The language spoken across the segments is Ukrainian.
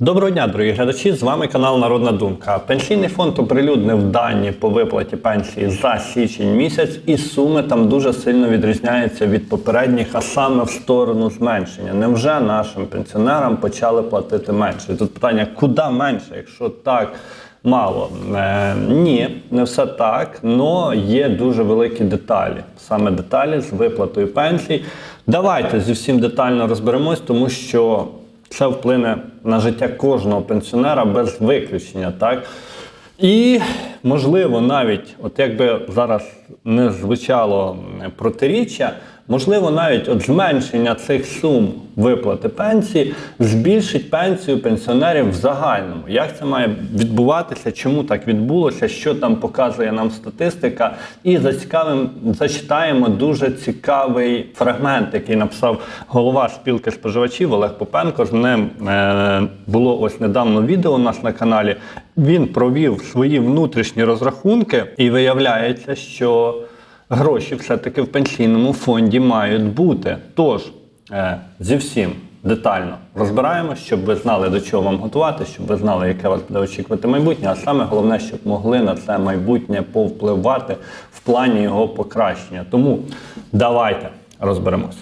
Доброго дня, дорогі глядачі! З вами канал Народна Думка. Пенсійний фонд оприлюднив дані по виплаті пенсії за січень місяць, і суми там дуже сильно відрізняються від попередніх, а саме в сторону зменшення. Невже нашим пенсіонерам почали платити менше? І тут питання: куди менше, якщо так мало? Е, ні, не все так, але є дуже великі деталі. Саме деталі з виплатою пенсій. Давайте зі всім детально розберемось, тому що. Це вплине на життя кожного пенсіонера без виключення, так? І, можливо, навіть, от якби зараз не звучало протиріччя, можливо, навіть от зменшення цих сум виплати пенсії збільшить пенсію пенсіонерів в загальному. Як це має відбуватися? Чому так відбулося? Що там показує нам статистика? І за цікавим зачитаємо дуже цікавий фрагмент, який написав голова спілки споживачів Олег Попенко. З ним е, було ось недавно відео у нас на каналі. Він провів свої внутрішні розрахунки, і виявляється, що гроші все-таки в пенсійному фонді мають бути. Тож е, зі всім детально розбираємо, щоб ви знали, до чого вам готувати, щоб ви знали, яке вас буде очікувати майбутнє. А саме головне, щоб могли на це майбутнє повпливати в плані його покращення. Тому давайте розберемося.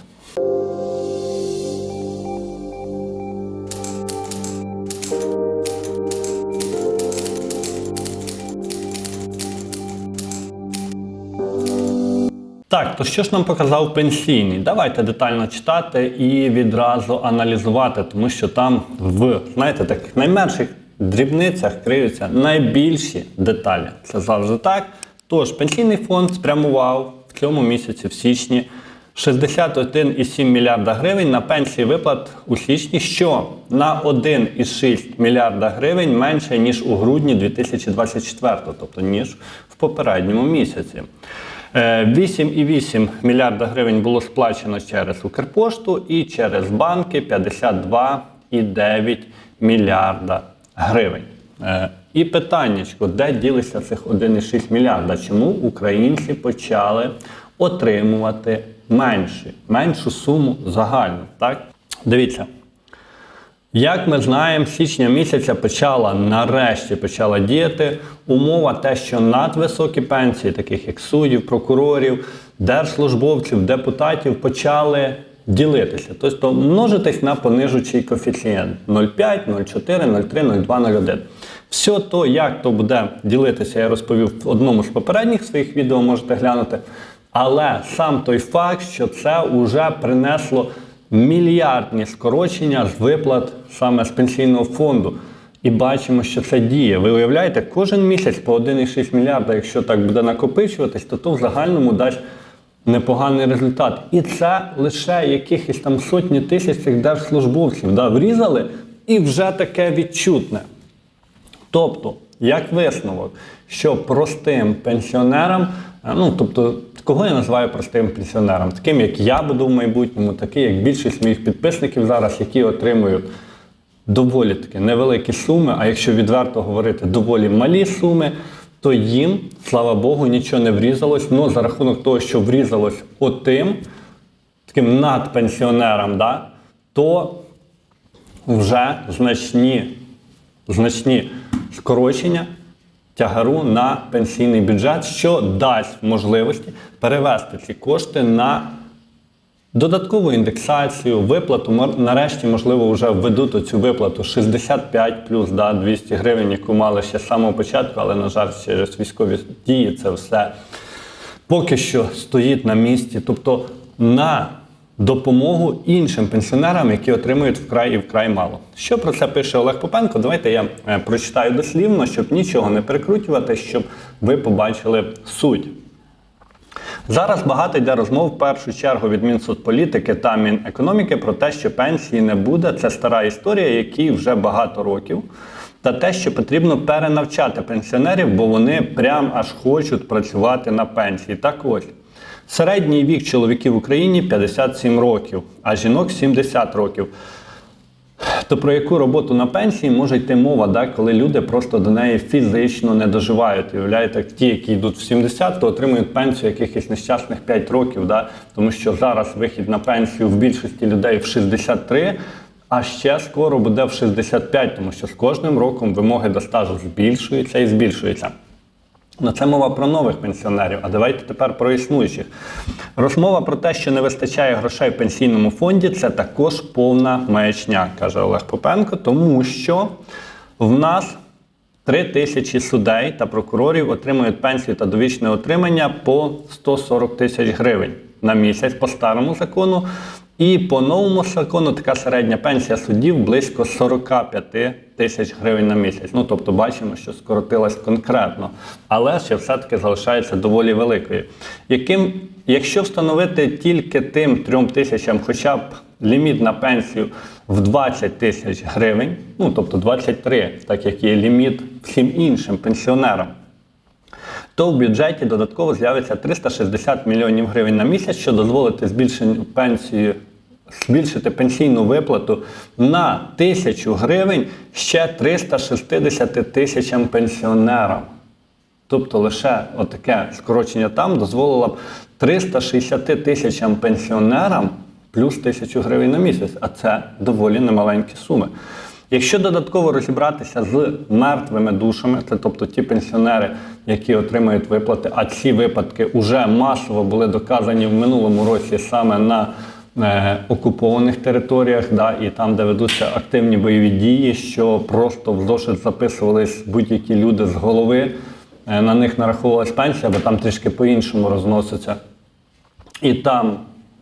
Так, то що ж нам показав пенсійний? Давайте детально читати і відразу аналізувати, тому що там в знаєте, таких найменших дрібницях криються найбільші деталі. Це завжди так. Тож пенсійний фонд спрямував в цьому місяці, в січні, 61,7 мільярда гривень на пенсії виплат у січні, що на 1,6 мільярда гривень менше ніж у грудні 2024, тобто ніж в попередньому місяці. Е, 8,8 мільярда гривень було сплачено через Укрпошту і через банки 52,9 мільярда гривень. Е, І питаннячко, де ділися цих 1,6 мільярда? Чому українці почали отримувати менші, меншу суму загальну? Так? Дивіться. Як ми знаємо, січня місяця почала нарешті почала діяти умова те, що надвисокі пенсії, таких як суддів, прокурорів, держслужбовців, депутатів, почали ділитися. Тобто множитись на понижуючий коефіцієнт 0,5, 0,4, 0,3, 0,2, 0,1. Все то, як то буде ділитися, я розповів в одному з попередніх своїх відео, можете глянути. Але сам той факт, що це вже принесло мільярдні скорочення з виплат саме з пенсійного фонду. І бачимо, що це діє. Ви уявляєте, кожен місяць по 1,6 мільярда, якщо так буде накопичуватись, то то в загальному дасть непоганий результат. І це лише якихось там сотні тисяч цих держслужбовців да, врізали, і вже таке відчутне. Тобто, як висновок, що простим пенсіонерам, е, ну тобто, кого я називаю простим пенсіонерам? Таким, як я буду в майбутньому, такий, як більшість моїх підписників зараз, які отримують доволі таки невеликі суми, а якщо відверто говорити, доволі малі суми, то їм, слава Богу, нічого не врізалось. Ну, за рахунок того, що врізалось отим, таким надпенсіонерам, да, то вже значні значні скорочення тягару на пенсійний бюджет, що дасть можливості перевести ці кошти на додаткову індексацію, виплату. Нарешті, можливо, вже введуть цю виплату 65 плюс да, 200 гривень, яку мали ще з самого початку, але, на жаль, через військові дії це все поки що стоїть на місці, тобто на допомогу іншим пенсіонерам, які отримують вкрай і вкрай мало. Що про це пише Олег Попенко? Давайте я е, прочитаю дослівно, щоб нічого не перекручувати, щоб ви побачили суть. Зараз багато йде розмов в першу чергу від Мінсоцполітики та Мінекономіки про те, що пенсії не буде. Це стара історія, якій вже багато років. Та те, що потрібно перенавчати пенсіонерів, бо вони прям аж хочуть працювати на пенсії. Так ось. Середній вік чоловіків в Україні 57 років, а жінок 70 років. То про яку роботу на пенсії може йти мова, да, коли люди просто до неї фізично не доживають. Уявляєте, ті, які йдуть в 70, то отримують пенсію якихось нещасних 5 років, да, тому що зараз вихід на пенсію в більшості людей в 63, а ще скоро буде в 65, тому що з кожним роком вимоги до стажу збільшуються і збільшуються. Ну, це мова про нових пенсіонерів. А давайте тепер про існуючих. Розмова про те, що не вистачає грошей в пенсійному фонді, це також повна маячня, каже Олег Попенко, тому що в нас три тисячі судей та прокурорів отримують пенсію та довічне отримання по 140 тисяч гривень на місяць по старому закону. І по новому закону така середня пенсія суддів близько 45 тисяч гривень на місяць. Ну тобто бачимо, що скоротилась конкретно, але ще все-таки залишається доволі великою. Яким, якщо встановити тільки тим трьом тисячам, хоча б ліміт на пенсію в 20 тисяч гривень, ну тобто 23, так як є ліміт всім іншим пенсіонерам то в бюджеті додатково з'явиться 360 мільйонів гривень на місяць, що дозволить збільшенню пенсії, збільшити пенсійну виплату на тисячу гривень ще 360 тисячам пенсіонерам. Тобто лише отаке скорочення там дозволило б 360 тисячам пенсіонерам плюс тисячу гривень на місяць, а це доволі немаленькі суми. Якщо додатково розібратися з мертвими душами, це тобто ті пенсіонери, які отримують виплати, а ці випадки вже масово були доказані в минулому році саме на е, окупованих територіях, да, і там, де ведуться активні бойові дії, що просто в зошит записувались будь-які люди з голови, е, на них нараховувалась пенсія, бо там трішки по-іншому розноситься. І там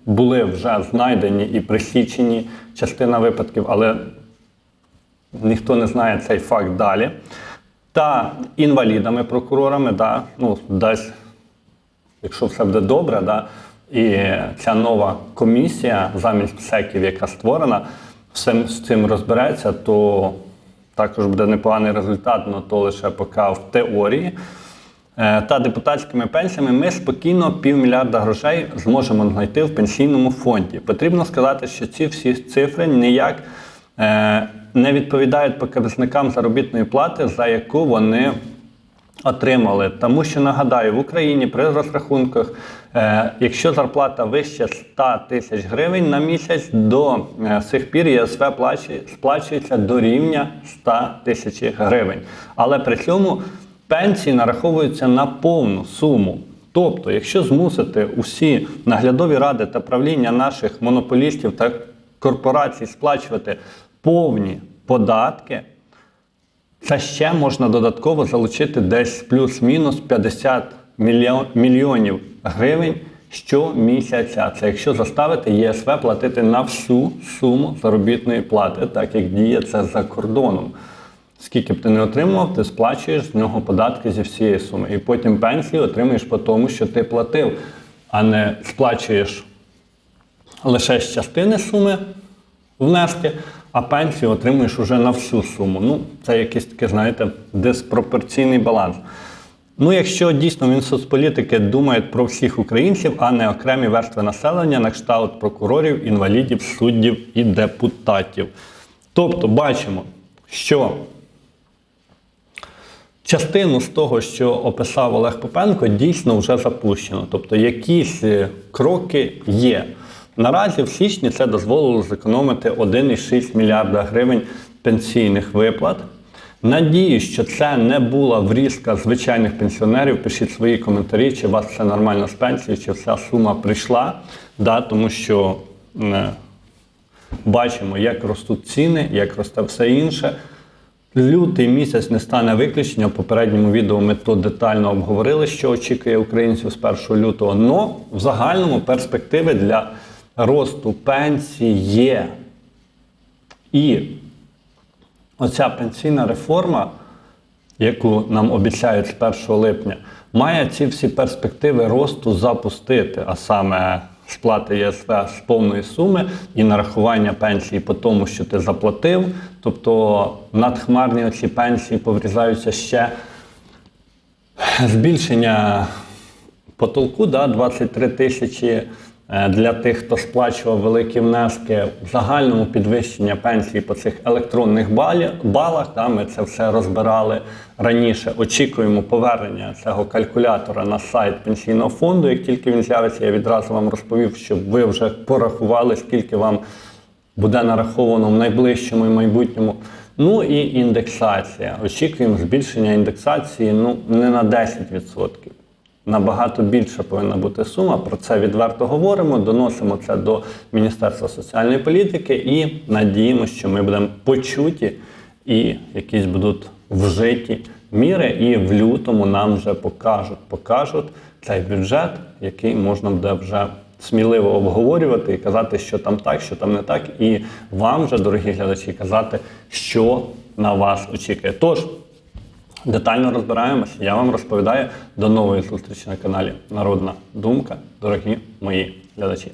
були вже знайдені і присічені частина випадків, але ніхто не знає цей факт далі. Та інвалідами, прокурорами, да, ну, дасть, якщо все буде добре, да, і ця нова комісія замість ПСЕКів, яка створена, всім з цим розбереться, то також буде непоганий результат, але то лише поки в теорії. Е, Та депутатськими пенсіями ми спокійно півмільярда грошей зможемо знайти в пенсійному фонді. Потрібно сказати, що ці всі цифри ніяк е, не відповідають показникам заробітної плати, за яку вони отримали. Тому що нагадаю, в Україні при розрахунках, е, якщо зарплата вище 100 тисяч гривень на місяць, до е, сих пір ЄСВ сплачується до рівня 100 тисяч гривень. Але при цьому пенсії нараховуються на повну суму. Тобто, якщо змусити усі наглядові ради та правління наших монополістів та корпорацій сплачувати повні податки, це ще можна додатково залучити десь плюс-мінус 50 мільйонів гривень щомісяця. Це якщо заставити ЄСВ платити на всю суму заробітної плати, так як діє це за кордоном. Скільки б ти не отримував, ти сплачуєш з нього податки зі всієї суми. І потім пенсію отримуєш по тому, що ти платив, а не сплачуєш лише з частини суми внески, а пенсію отримуєш уже на всю суму. Ну, це якийсь такий, знаєте, диспропорційний баланс. Ну, якщо дійсно Мінсоцполітики думають про всіх українців, а не окремі верстви населення на кшталт прокурорів, інвалідів, суддів і депутатів. Тобто бачимо, що частину з того, що описав Олег Попенко, дійсно вже запущено. Тобто якісь е, кроки є. Наразі в січні це дозволило зекономити 1,6 мільярда гривень пенсійних виплат. Надію, що це не була врізка звичайних пенсіонерів. Пишіть свої коментарі, чи у вас все нормально з пенсією, чи вся сума прийшла. Да, тому що е, бачимо, як ростуть ціни, як росте все інше. Лютий місяць не стане виключенням. В попередньому відео ми тут детально обговорили, що очікує українців з 1 лютого. Но в загальному перспективи для росту пенсій є. І оця пенсійна реформа, яку нам обіцяють з 1 липня, має ці всі перспективи росту запустити, а саме сплати ЄСВ з повної суми і нарахування пенсії по тому, що ти заплатив. Тобто надхмарні оці пенсії поврізаються ще збільшення потолку, да, 23 тисячі для тих, хто сплачував великі внески, в загальному підвищення пенсії по цих електронних балах. Да, ми це все розбирали раніше. Очікуємо повернення цього калькулятора на сайт пенсійного фонду. Як тільки він з'явиться, я відразу вам розповів, щоб ви вже порахували, скільки вам буде нараховано в найближчому і майбутньому. Ну і індексація. Очікуємо збільшення індексації ну, не на 10%. Набагато більша повинна бути сума. Про це відверто говоримо. Доносимо це до Міністерства соціальної політики і надіємося, що ми будемо почуті і якісь будуть вжиті міри. І в лютому нам вже покажуть, покажуть цей бюджет, який можна буде вже сміливо обговорювати і казати, що там так, що там не так, і вам вже, дорогі глядачі, казати, що на вас очікує. Тож. Детально розбираємось. Я вам розповідаю. До нової зустрічі на каналі Народна Думка, дорогі мої глядачі.